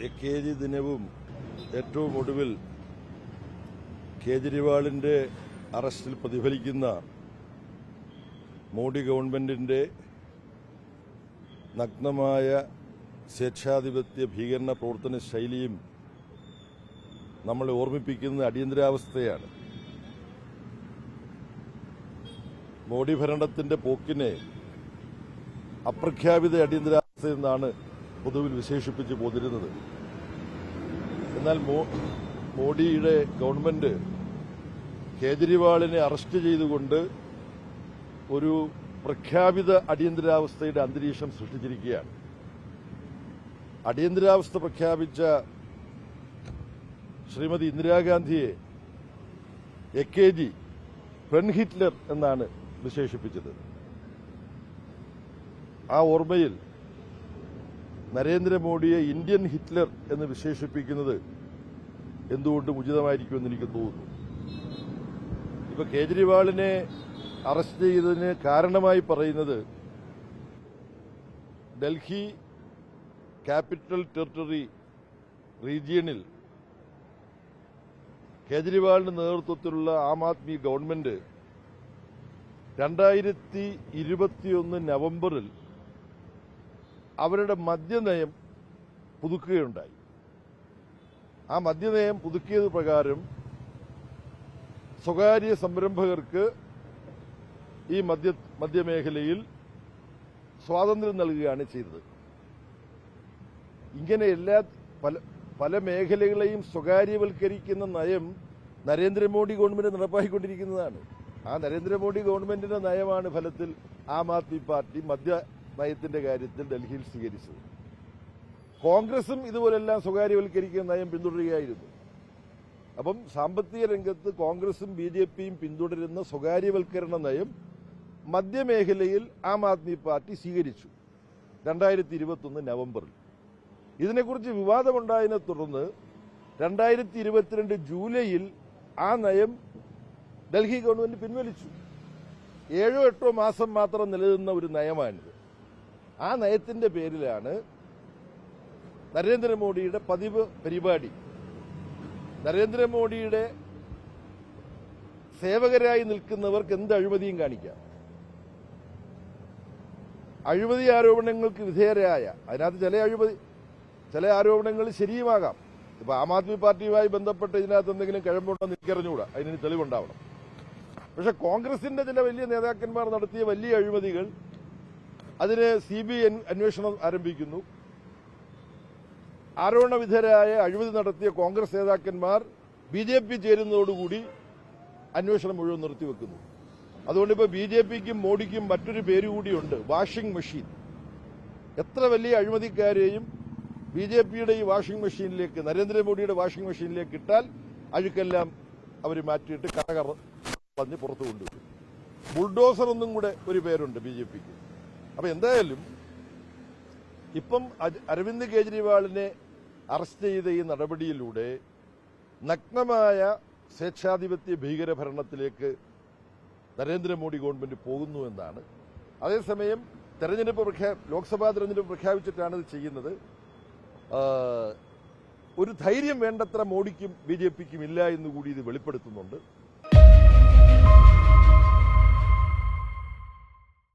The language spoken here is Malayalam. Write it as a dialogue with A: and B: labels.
A: കെ ജി ദിനവും ഏറ്റവും ഒടുവിൽ കേജ്രിവാളിന്റെ അറസ്റ്റിൽ പ്രതിഫലിക്കുന്ന മോഡി ഗവൺമെന്റിന്റെ നഗ്നമായ സ്വേച്ഛാധിപത്യ ഭീകരണ പ്രവർത്തന ശൈലിയും നമ്മളെ ഓർമ്മിപ്പിക്കുന്ന അടിയന്തരാവസ്ഥയാണ്. മോഡി ഭരണത്തിന്റെ പോക്കിനെ അപ്രഖ്യാപിത അടിയന്തരാവസ്ഥ എന്നാണ് പൊതുവിൽ വിശേഷിപ്പിച്ച് പോതിരുന്നത് എന്നാൽ മോഡിയുടെ ഗവൺമെന്റ് കേജ്രിവാളിനെ അറസ്റ്റ് ചെയ്തുകൊണ്ട് ഒരു പ്രഖ്യാപിത അടിയന്തരാവസ്ഥയുടെ അന്തരീക്ഷം സൃഷ്ടിച്ചിരിക്കുകയാണ്. അടിയന്തരാവസ്ഥ പ്രഖ്യാപിച്ച ശ്രീമതി ഇന്ദിരാഗാന്ധിയെ എ കെ ജി പെൺ ഹിറ്റ്ലർ എന്നാണ് വിശേഷിപ്പിച്ചത്. ആ ഓർമ്മയിൽ നരേന്ദ്രമോദിയെ ഇന്ത്യൻ ഹിറ്റ്ലർ എന്ന് വിശേഷിപ്പിക്കുന്നത് എന്തുകൊണ്ടും ഉചിതമായിരിക്കുമെന്ന് എനിക്ക് തോന്നുന്നു. ഇപ്പൊ കേജ്രിവാളിനെ അറസ്റ്റ് ചെയ്തതിന് കാരണമായി പറയുന്നത് ഡൽഹി ക്യാപിറ്റൽ ടെറിട്ടറി റീജിയണിൽ കേജ്രിവാളിന്റെ നേതൃത്വത്തിലുള്ള ആം ആദ്മി ഗവൺമെന്റ് രണ്ടായിരത്തി ഇരുപത്തിയൊന്ന് നവംബറിൽ അവരുടെ മദ്യനയം പുതുക്കുകയുണ്ടായി. ആ മദ്യനയം പുതുക്കിയത് പ്രകാരം സ്വകാര്യ സംരംഭകർക്ക് ഈ മദ്യ മദ്യമേഖലയിൽ സ്വാതന്ത്ര്യം നൽകുകയാണ് ചെയ്തത്. ഇങ്ങനെ എല്ലാ പല പല മേഖലകളെയും സ്വകാര്യവൽക്കരിക്കുന്ന നയം നരേന്ദ്രമോദി ഗവൺമെന്റ് നടപ്പാക്കിക്കൊണ്ടിരിക്കുന്നതാണ്. ആ നരേന്ദ്രമോദി ഗവൺമെന്റിന്റെ നയമാണ് ഫലത്തിൽ ആം ആദ്മി പാർട്ടി മദ്യ നയത്തിന്റെ കാര്യത്തിൽ ഡൽഹിയിൽ സ്വീകരിച്ചത്. കോൺഗ്രസും ഇതുപോലെല്ലാം സ്വകാര്യവൽക്കരിക്കുന്ന നയം പിന്തുടരുകയായിരുന്നു. അപ്പം സാമ്പത്തിക രംഗത്ത് കോൺഗ്രസും ബി ജെ പിയും പിന്തുടരുന്ന സ്വകാര്യവൽക്കരണ നയം മധ്യമേഖലയിൽ ആം ആദ്മി പാർട്ടി സ്വീകരിച്ചു രണ്ടായിരത്തി ഇരുപത്തൊന്ന് നവംബറിൽ. ഇതിനെക്കുറിച്ച് വിവാദമുണ്ടായതിനെ തുടർന്ന് രണ്ടായിരത്തി ഇരുപത്തിരണ്ട് ജൂലൈയിൽ ആ നയം ഡൽഹി ഗവൺമെന്റ് പിൻവലിച്ചു. ഏഴോ എട്ടോ മാസം മാത്രം നിലനിന്ന ഒരു നയമാണിത്. ആ നയത്തിന്റെ പേരിലാണ് നരേന്ദ്രമോദിയുടെ പതിവ് പരിപാടി. നരേന്ദ്രമോദിയുടെ സേവകരായി നിൽക്കുന്നവർക്ക് എന്ത് അഴിമതിയും കാണിക്കാം. അഴിമതി ആരോപണങ്ങൾക്ക് വിധേയരായ അതിനകത്ത് ചില അഴിമതി ചില ആരോപണങ്ങൾ ശരിയുമാകാം. ഇപ്പൊ ആം ആദ്മി പാർട്ടിയുമായി ബന്ധപ്പെട്ട് ഇതിനകത്ത് എന്തെങ്കിലും കഴമ്പുണ്ടോ എനിക്കറിഞ്ഞുകൂടാ. അതിന് തെളിവുണ്ടാവണം. പക്ഷെ കോൺഗ്രസിന്റെ ചില വലിയ നേതാക്കന്മാർ നടത്തിയ വലിയ അഴിമതികൾ അതിന് സി ബി ഐ അന്വേഷണം ആരംഭിക്കുന്നു. ആരോപണവിധേയരായ അഴിമതി നടത്തിയ കോൺഗ്രസ് നേതാക്കന്മാർ ബി ജെ പി ചേരുന്നതോടുകൂടി അന്വേഷണം മുഴുവൻ നിർത്തിവെക്കുന്നു. അതുകൊണ്ട് ഇപ്പോൾ ബി ജെ പിക്കും മോഡിക്കും മറ്റൊരു പേര് കൂടിയുണ്ട് വാഷിംഗ് മെഷീൻ. എത്ര വലിയ അഴിമതിക്കാരെയും ബി ജെ പിയുടെ ഈ വാഷിംഗ് മെഷീനിലേക്ക് നരേന്ദ്രമോദിയുടെ വാഷിംഗ് മെഷീനിലേക്ക് ഇട്ടാൽ അഴുക്കെല്ലാം അവർ മാറ്റിയിട്ട് കറകറ പറഞ്ഞ് പുറത്തു കൊണ്ടുവരും. ബുൾഡോസർ ഒന്നും കൂടെ ഒരു പേരുണ്ട് ബി ജെ പിക്ക്. അപ്പൊ എന്തായാലും ഇപ്പം അരവിന്ദ് കേജ്രിവാളിനെ അറസ്റ്റ് ചെയ്ത ഈ നടപടിയിലൂടെ നഗ്നമായ സ്വേച്ഛാധിപത്യ ഭീകരഭരണത്തിലേക്ക് നരേന്ദ്രമോദി ഗവൺമെന്റ് പോകുന്നു എന്നാണ്. അതേസമയം തെരഞ്ഞെടുപ്പ് പ്രഖ്യാ ലോക്സഭാ തെരഞ്ഞെടുപ്പ് പ്രഖ്യാപിച്ചിട്ടാണ് ഇത് ചെയ്യുന്നത്. ഒരു ധൈര്യം വേണ്ടത്ര മോഡിക്കും ബി ജെ പിക്കും ഇല്ല എന്നുകൂടി ഇത് വെളിപ്പെടുത്തുന്നുണ്ട്.